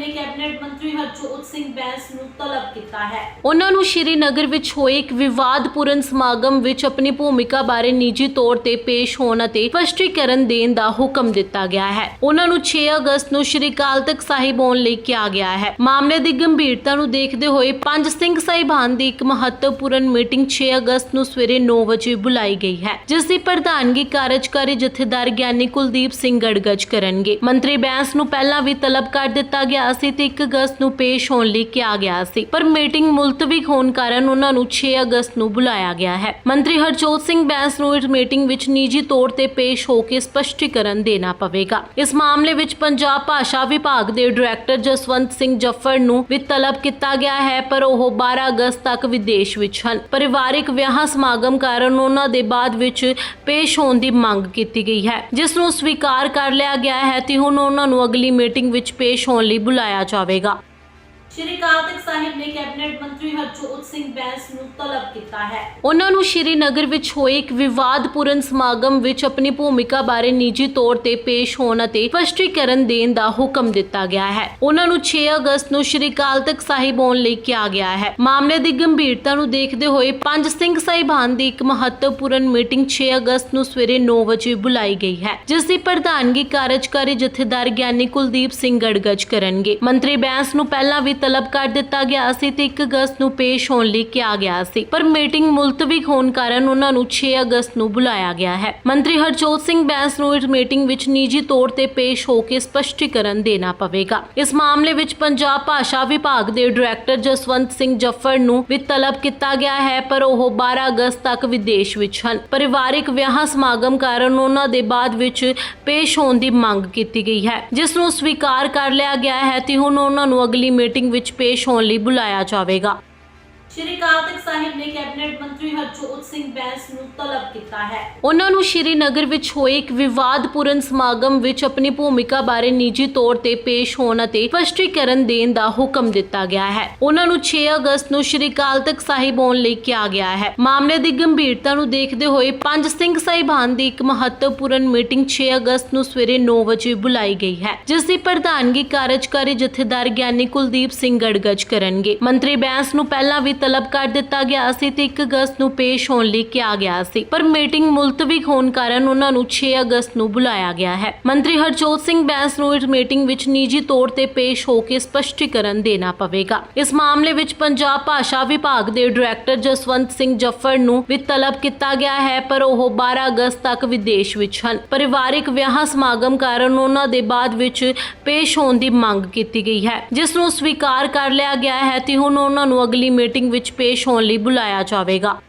ਨੇ ਕੈਬਨਿਟ ਮੰਤਰੀ ਹਰਜੋਤ ਸਿੰਘ ਬੈਂਸ ਨੂੰ ਤਲਬ ਕੀਤਾ ਹੈ। ਉਹਨਾਂ ਨੂੰ ਸ਼੍ਰੀਨਗਰ ਵਿੱਚ ਹੋਏ ਇੱਕ ਵਿਵਾਦਪੂਰਨ ਸਮਾਗਮ ਵਿੱਚ ਆਪਣੀ ਭੂਮਿਕਾ ਬਾਰੇ ਨਿੱਜੀ ਤੌਰ ਤੇ ਪੇਸ਼ ਹੋਣ ਅਤੇ ਸਪਸ਼ਟੀਕਰਨ ਦੇਣ ਦਾ ਹੁਕਮ ਦਿੱਤਾ ਗਿਆ ਹੈ। ਉਹਨਾਂ ਨੂੰ 6 ਅਗਸਤ ਨੂੰ ਸ਼੍ਰੀ ਅਕਾਲ ਤਖਤ ਸਾਹਿਬ ਆਉਣ ਲਈ ਕਿਹਾ ਗਿਆ ਹੈ। ਮਾਮਲੇ ਦੀ ਗੰਭੀਰਤਾ ਨੂੰ ਦੇਖਦੇ ਹੋਏ ਪੰਜ ਸਿੰਘ ਸਾਹਿਬਾਨ ਦੀ ਇੱਕ ਮਹੱਤਵਪੂਰਨ ਮੀਟਿੰਗ 6 ਅਗਸਤ ਨੂੰ ਸਵੇਰੇ 9 ਵਜੇ ਬੁਲਾਈ ਗਈ ਹੈ, ਜਿਸ ਦੀ ਪ੍ਰਧਾਨਗੀ ਕਾਰਜਕਾਰੀ ਜਥੇਦਾਰ ਗਿਆਨੀ ਕੁਲਦੀਪ ਸਿੰਘ ਗੜਗੜ ਕਰਨਗੇ। ਮੰਤਰੀ ਬੈਂਸ ਨੂੰ ਪਹਿਲਾਂ ਵੀ ਤਲਬ ਕਰ ਦਿੱਤਾ ਗਿਆ ਸੀ ਤੇ 1 ਅਗਸਤ ਨੂੰ ਪੇਸ਼ ਹੋਣ ਲਈ ਕਿਹਾ ਗਿਆ ਸੀ। ਪਰ ਮੀਟਿੰਗ ਮੁਲਤਵੀ ਹੋਣ ਕਾਰਨ ਉਹਨਾਂ ਨੂੰ 6 ਅਗਸਤ ਨੂੰ ਬੁਲਾਇਆ ਗਿਆ ਹੈ। ਮੰਤਰੀ ਹਰਜੋਤ ਸਿੰਘ ਬੈਂਸ ਨੂੰ ਇਸ ਮੀਟਿੰਗ ਵਿੱਚ ਨਿੱਜੀ ਤੌਰ ਤੇ ਪੇਸ਼ ਹੋ ਕੇ ਸਪਸ਼ਟੀਕਰਨ ਦੇਣਾ ਪਵੇਗਾ। ਇਸ ਮਾਮਲੇ ਵਿੱਚ ਪੰਜਾਬ ਭਾਸ਼ਾ ਵਿਭਾਗ ਦੇ ਡਾਇਰੈਕਟਰ ਜਸਵੰਤ ਸਿੰਘ ਜੱਫਰ ਨੂੰ ਵੀ ਤਲਬ ਕੀਤਾ ਗਿਆ ਹੈ, ਪਰ ਉਹ 12 ਅਗਸਤ ਤੱਕ ਵਿਦੇਸ਼ ਵਿੱਚ ਹਨ। ਪਰਿਵਾਰਿਕ ਵਿਆਹ ਸਮਾਗਮ ਕਾਰਨ ਉਹਨਾਂ ਦੇ ਬਾਅਦ ਵਿੱਚ ਪੇਸ਼ ਹੋਣ ਦੀ ਮੰਗ ਕੀਤੀ ਗਈ ਹੈ। ਜਿਸ ਨੂੰ ਸਵੀਕਾਰ ਕਰ ਲਿਆ ਗਿਆ ਹੈ ਤੇ ਹੁਣ ਉਹਨਾਂ ਨੂੰ ਅਗਲੀ ਮੀਟਿੰਗ ਵਿੱਚ ਪੇਸ਼ ਹੋਣ ਲਈ ਬੁਲਾ ਬੁਲਾਇਆ ਜਾਵੇਗਾ। ਸ਼੍ਰੀ ਅਕਾਲ ਤਖਤ ਸਾਹਿਬ ਨੇ ਕੈਬਨਿਟ ਮੰਤਰੀ ਹਰਜੋਤ ਸਿੰਘ ਬੈਂਸ ਨੂੰ ਤਲਬ ਕੀਤਾ ਹੈ। ਉਹਨਾਂ ਨੂੰ ਸ਼੍ਰੀਨਗਰ ਵਿੱਚ ਹੋਏ ਇੱਕ ਵਿਵਾਦਪੂਰਨ ਸਮਾਗਮ ਵਿੱਚ ਆਪਣੀ ਭੂਮਿਕਾ ਬਾਰੇ ਨਿੱਜੀ ਤੌਰ ਤੇ ਪੇਸ਼ ਹੋਣ ਅਤੇ ਸਪਸ਼ਟੀਕਰਨ ਦੇਣ ਦਾ ਹੁਕਮ ਦਿੱਤਾ ਗਿਆ ਹੈ। ਉਹਨਾਂ ਨੂੰ 6 ਅਗਸਤ ਨੂੰ ਸ਼੍ਰੀ ਅਕਾਲ ਤਖਤ ਸਾਹਿਬ ਆਉਣ ਲਈ ਕਿਹਾ ਗਿਆ ਹੈ। ਮਾਮਲੇ ਦੀ ਗੰਭੀਰਤਾ ਨੂੰ ਦੇਖਦੇ ਹੋਏ ਪੰਜ ਸਿੰਘ ਸਾਹਿਬਾਨ ਦੀ ਇੱਕ ਮਹੱਤਵਪੂਰਨ ਮੀਟਿੰਗ 6 ਅਗਸਤ ਨੂੰ ਸਵੇਰੇ 9 ਵਜੇ ਬੁਲਾਈ ਗਈ ਹੈ, ਜਿਸ ਦੀ ਪ੍ਰਧਾਨਗੀ ਕਾਰਜਕਾਰੀ ਜਥੇਦਾਰ ਗਿਆਨੀ ਕੁਲਦੀਪ ਸਿੰਘ ਗੜਗੜ ਕਰਨਗੇ। ਮੰਤਰੀ ਬੈਂਸ ਨੂੰ ਪਹਿਲਾਂ ਵੀ ਤਲਬ ਕਰ ਦਿੱਤਾ ਗਿਆ ਸੀ ਤੇ 1 ਅਗਸਤ ਨੂੰ ਪੇਸ਼ ਹੋਣ ਲਈ ਕਿਹਾ ਗਿਆ ਸੀ। ਪਰ ਮੀਟਿੰਗ ਮੁਲਤਵੀ ਹੋਣ ਕਾਰਨ ਉਹਨਾਂ ਨੂੰ 6 ਅਗਸਤ ਨੂੰ ਬੁਲਾਇਆ ਗਿਆ ਹੈ। ਮੰਤਰੀ ਹਰਜੋਤ ਸਿੰਘ ਬੈਂਸ ਨੂੰ ਇਸ ਮੀਟਿੰਗ ਵਿੱਚ ਨਿੱਜੀ ਤੌਰ ਤੇ ਪੇਸ਼ ਹੋ ਕੇ ਸਪਸ਼ਟੀਕਰਨ ਦੇਣਾ ਪਵੇਗਾ। ਇਸ ਮਾਮਲੇ ਵਿੱਚ ਪੰਜਾਬ ਭਾਸ਼ਾ ਵਿਭਾਗ ਦੇ ਡਾਇਰੈਕਟਰ ਜਸਵੰਤ ਸਿੰਘ ਜੱਫਰ ਨੂੰ ਵੀ ਤਲਬ ਕੀਤਾ ਗਿਆ ਹੈ, ਪਰ ਉਹ 12 ਅਗਸਤ ਤੱਕ ਵਿਦੇਸ਼ ਵਿੱਚ ਹਨ। ਪਰਿਵਾਰਿਕ ਵਿਆਹ ਸਮਾਗਮ ਕਾਰਨ ਉਹਨਾਂ ਦੇ ਬਾਅਦ ਵਿੱਚ ਪੇਸ਼ ਹੋਣ ਦੀ ਮੰਗ ਕੀਤੀ ਗਈ ਹੈ। ਜਿਸ ਨੂੰ ਸਵੀਕਾਰ ਕਰ ਲਿਆ ਗਿਆ ਹੈ ਤੇ ਹੁਣ ਉਹਨਾਂ ਨੂੰ ਅਗਲੀ ਮੀਟਿੰਗ ਵਿੱਚ ਪੇਸ਼ ਹੋਣ ਲਈ ਬੁਲਾਇਆ ਜਾਵੇਗਾ। ਸ਼੍ਰੀ ਅਕਾਲ ਤਖਤ ਸਾਹਿਬ ਨੇ ਕੈਬਨਿਟ ਮੰਤਰੀ ਹਰਜੋਤ ਸਿੰਘ ਬੈਂਸ ਨੂੰ ਤਲਬ ਕੀਤਾ ਹੈ। ਉਹਨਾਂ ਨੂੰ ਸ਼੍ਰੀਨਗਰ ਵਿੱਚ ਹੋਏ ਇੱਕ ਵਿਵਾਦਪੂਰਨ ਸਮਾਗਮ ਵਿੱਚ ਆਪਣੀ ਭੂਮਿਕਾ ਬਾਰੇ ਨਿੱਜੀ ਤੌਰ ਤੇ ਪੇਸ਼ ਹੋਣ ਅਤੇ ਸਪਸ਼ਟੀਕਰਨ ਦੇਣ ਦਾ ਹੁਕਮ ਦਿੱਤਾ ਗਿਆ ਹੈ। ਉਹਨਾਂ ਨੂੰ 6 ਅਗਸਤ ਨੂੰ ਸ਼੍ਰੀ ਅਕਾਲ ਤਖਤ ਸਾਹਿਬ ਆਉਣ ਲਈ ਕਿਹਾ ਗਿਆ ਹੈ। ਮਾਮਲੇ ਦੀ ਗੰਭੀਰਤਾ ਨੂੰ ਦੇਖਦੇ ਹੋਏ ਪੰਜ ਸਿੰਘ ਸਾਹਿਬਾਨ ਦੀ ਇੱਕ ਮਹੱਤਵਪੂਰਨ ਮੀਟਿੰਗ 6 ਅਗਸਤ ਨੂੰ ਸਵੇਰੇ 9 ਵਜੇ ਬੁਲਾਈ ਗਈ ਹੈ। ਜਿਸ ਦੀ ਪ੍ਰਧਾਨਗੀ ਕਾਰਜਕਾਰੀ ਜਥੇਦਾਰ ਗਿਆਨੀ ਕੁਲਦੀਪ ਸਿੰਘ ਗੜਗੜ ਕਰਨਗੇ। ਮੰਤਰੀ ਬੈਂਸ ਨੂੰ ਪਹਿਲਾਂ ਵੀ ਤਲਬ ਕਰ ਦਿੱਤਾ ਗਿਆ ਸੀ ਤੇ 1 ਅਗਸਤ ਨੂੰ ਪੇਸ਼ ਹੋਣ ਲਈ ਕਿਹਾ ਗਿਆ ਸੀ। ਪਰ ਮੀਟਿੰਗ ਮੁਲਤਵੀ ਹੋਣ ਕਾਰਨ ਉਹਨਾਂ ਨੂੰ 6 ਅਗਸਤ ਨੂੰ ਬੁਲਾਇਆ ਗਿਆ ਹੈ। ਮੰਤਰੀ ਹਰਜੋਤ ਸਿੰਘ ਬੈਂਸ ਨੂੰ ਇਸ ਮੀਟਿੰਗ ਵਿੱਚ ਨਿੱਜੀ ਤੌਰ ਤੇ ਪੇਸ਼ ਹੋ ਕੇ ਸਪਸ਼ਟੀਕਰਨ ਦੇਣਾ ਪਵੇਗਾ। ਇਸ ਮਾਮਲੇ ਵਿੱਚ ਪੰਜਾਬ ਭਾਸ਼ਾ ਵਿਭਾਗ ਦੇ ਡਾਇਰੈਕਟਰ ਜਸਵੰਤ ਸਿੰਘ ਜੱਫਰ ਨੂੰ ਵੀ ਤਲਬ ਕੀਤਾ ਗਿਆ ਹੈ, ਪਰ ਉਹ 12 ਅਗਸਤ ਤੱਕ ਵਿਦੇਸ਼ ਵਿੱਚ ਹਨ। ਪਰਿਵਾਰਿਕ ਵਿਆਹ ਸਮਾਗਮ ਕਾਰਨ ਉਹਨਾਂ ਦੇ ਬਾਅਦ ਵਿੱਚ ਪੇਸ਼ ਹੋਣ ਦੀ ਮੰਗ ਕੀਤੀ ਗਈ ਹੈ। ਜਿਸ ਨੂੰ ਸਵੀਕਾਰ ਕਰ ਲਿਆ ਗਿਆ ਹੈ ਤੇ ਹੁਣ ਉਹਨਾਂ ਨੂੰ ਅਗਲੀ ਮੀਟਿੰਗ ਵਿੱਚ ਪੇਸ਼ ਹੋਣ ਲਈ ਬੁਲਾਇਆ ਜਾਵੇਗਾ।